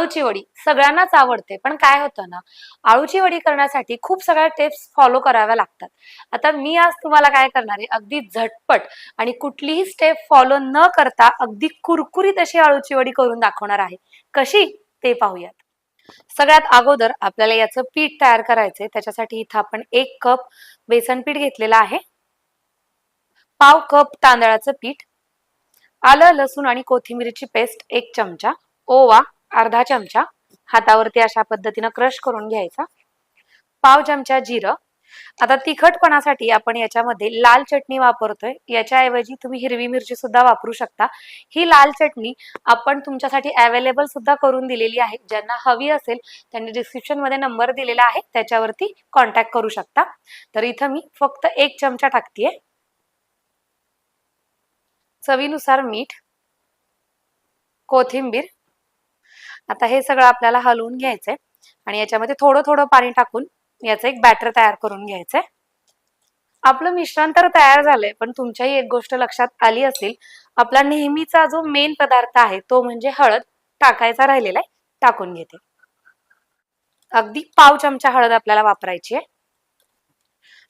आळूची वडी सगळ्यांनाच आवडते. पण काय होतं ना आळूची वडी करण्यासाठी खूप सगळ्या टिप्स फॉलो कराव्या लागतात. आता मी आज तुम्हाला काय करणार आहे अगदी झटपट आणि कुठलीही स्टेप फॉलो न करता अगदी कुरकुरीत अशी आळूची वडी करून दाखवणार आहे. कशी? ते पाहूयात. सगळ्यात अगोदर आपल्याला याचं पीठ तयार करायचंय. त्याच्यासाठी इथं आपण एक कप बेसन पीठ घेतलेलं आहे. पाव कप तांदळाचं पीठ. आलं लसूण आणि कोथिंबीरीची पेस्ट एक चमचा. ओवा अर्धा चमचा हातावरती अशा पद्धतीनं क्रश करून घ्यायचा. पाव चमचा जिरं. आता तिखटपणासाठी आपण याच्यामध्ये लाल चटणी वापरतोय. याच्याऐवजी तुम्ही हिरवी मिरची सुद्धा वापरू शकता. ही लाल चटणी आपण तुमच्यासाठी अवेलेबल सुद्धा करून दिलेली आहे. ज्यांना हवी असेल त्यांनी डिस्क्रिप्शनमध्ये नंबर दिलेला आहे. त्याच्यावरती कॉन्टॅक्ट करू शकता. तर इथं मी फक्त एक चमचा टाकतीये. चवीनुसार मीठ कोथिंबीर आता हे सगळं आपल्याला हलवून घ्यायचंय. आणि याच्यामध्ये थोडं थोडं पाणी टाकून याचं एक बॅटर तयार करून घ्यायचंय. आपलं मिश्रण तर तयार झालंय पण तुमच्याही एक गोष्ट लक्षात आली असेल आपला नेहमीचा जो मेन पदार्थ आहे तो म्हणजे हळद टाकायचा राहिलेला आहे टाकून घेते. अगदी पाव चमचा हळद आपल्याला वापरायची आहे.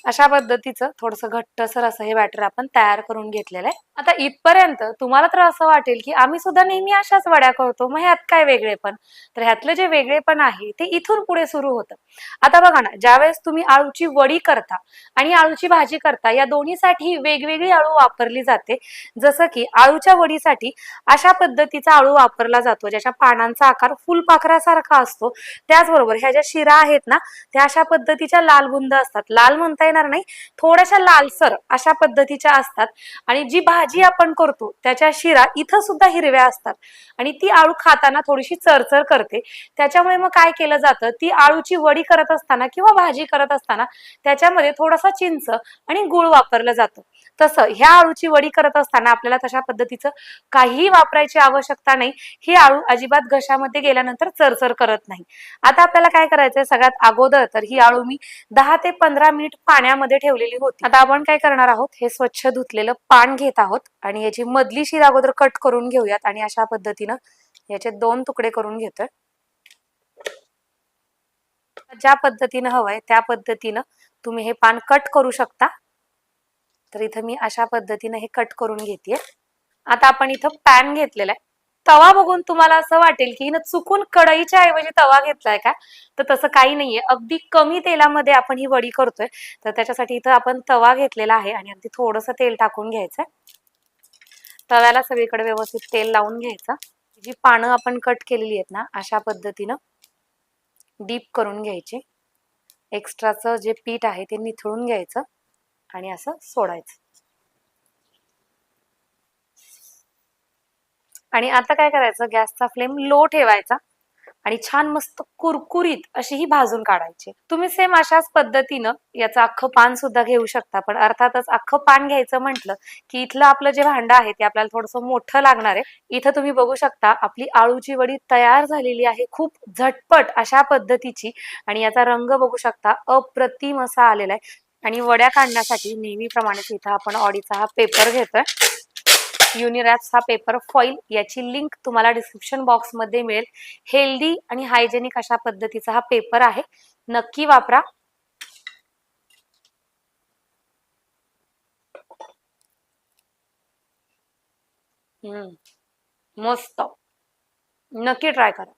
अशा पद्धतीचं थोडस घट्टसर असं हे बॅटर आपण तयार करून घेतलेलं आहे. आता इथपर्यंत तुम्हाला तर असं वाटेल की आम्ही सुद्धा नेहमी अशाच वड्या करतो मग ह्यात काय वेगळेपण तर ह्यातलं जे वेगळेपण आहे ते इथून पुढे सुरू होतं. आता बघा ना ज्यावेळेस तुम्ही आळूची वडी करता आणि आळूची भाजी करता या दोन्हीसाठी वेगवेगळी आळू वापरली जाते. जसं की आळूच्या वडीसाठी अशा पद्धतीचा आळू वापरला जातो ज्याच्या पानांचा आकार फुलपाखरासारखा असतो. त्याचबरोबर ह्या ज्या शिरा आहेत ना त्या अशा पद्धतीच्या लाल बुंद असतात. लाल म्हणता येणार नाही. थोड्याशा लालसर अशा पद्धतीच्या असतात. आणि जी भाजी आपण करतो त्याच्या शिरा इथं सुद्धा हिरव्या असतात. आणि ती आळू खाताना थोडीशी चरचर करते. त्याच्यामुळे मग काय केलं जातं ती आळूची वडी करत असताना किंवा भाजी करत असताना त्याच्यामध्ये थोडासा चिंच आणि गुळ वापरलं जातं. तसं ह्या आळूची वडी करत असताना आपल्याला तशा पद्धतीचं काहीही वापरायची आवश्यकता नाही. ही आळू अजिबात घशामध्ये गेल्यानंतर चरचर करत नाही. आता आपल्याला काय करायचंय? सगळ्यात अगोदर तर ही आळू मी दहा ते पंधरा मिनिट पाण्यामध्ये ठेवलेली होती. आता आपण काय करणार आहोत? हे स्वच्छ धुतलेलं पान घेत आहोत आणि याची मधली शीर अगोदर कट करून घेऊयात आणि अशा पद्धतीनं याचे दोन तुकडे करून घेतोय. ज्या पद्धतीनं हवंय त्या पद्धतीनं तुम्ही हे पान कट करू शकता. तर इथं मी अशा पद्धतीनं हे कट करून घेते आता आपण इथं पॅन घेतलेला आहे. तवा बघून तुम्हाला असं वाटेल की हिनं चुकून कढईच्या ऐवजी तवा घेतलाय का? तर तसं काही नाहीये. अगदी कमी तेलामध्ये आपण ही वडी करतोय. तर त्याच्यासाठी इथं आपण तवा घेतलेला आहे आणि अगदी थोडंसं तेल टाकून घ्यायचंय तव्याला सगळीकडे व्यवस्थित तेल लावून घ्यायचं. जी पानं आपण कट केलेली आहेत ना अशा पद्धतीनं डीप करून घ्यायची. एक्स्ट्राचं जे पीठ आहे ते निथळून घ्यायचं आणि असं सोडायचं. आणि आता काय करायचं? गॅसचा फ्लेम लो ठेवायचा आणि छान मस्त कुरकुरीत अशी ही भाजून काढायची. तुम्ही सेम अशाच पद्धतीनं याचं अख्खं पान सुद्धा घेऊ शकता. पण अर्थातच अख्खं पान घ्यायचं म्हटलं की इथलं आपलं जे भांडं आहे ते आपल्याला थोडंसं मोठं लागणार आहे. इथं तुम्ही बघू शकता आपली आळूची वडी तयार झालेली आहे खूप झटपट अशा पद्धतीची आणि याचा रंग बघू शकता अप्रतिम असा आलेला आहे. आणि वड्या काढण्यासाठी नेहमीप्रमाणे इथं आपण ऑडीचा हा पेपर घेतोय. युनिरॅप्स हा पेपर फॉईल याची लिंक तुम्हाला डिस्क्रिप्शन बॉक्समध्ये मिळेल. हेल्दी आणि हायजेनिक अशा पद्धतीचा हा पेपर आहे. नक्की वापरा. हम्म. मस्त. नक्की ट्राय करा.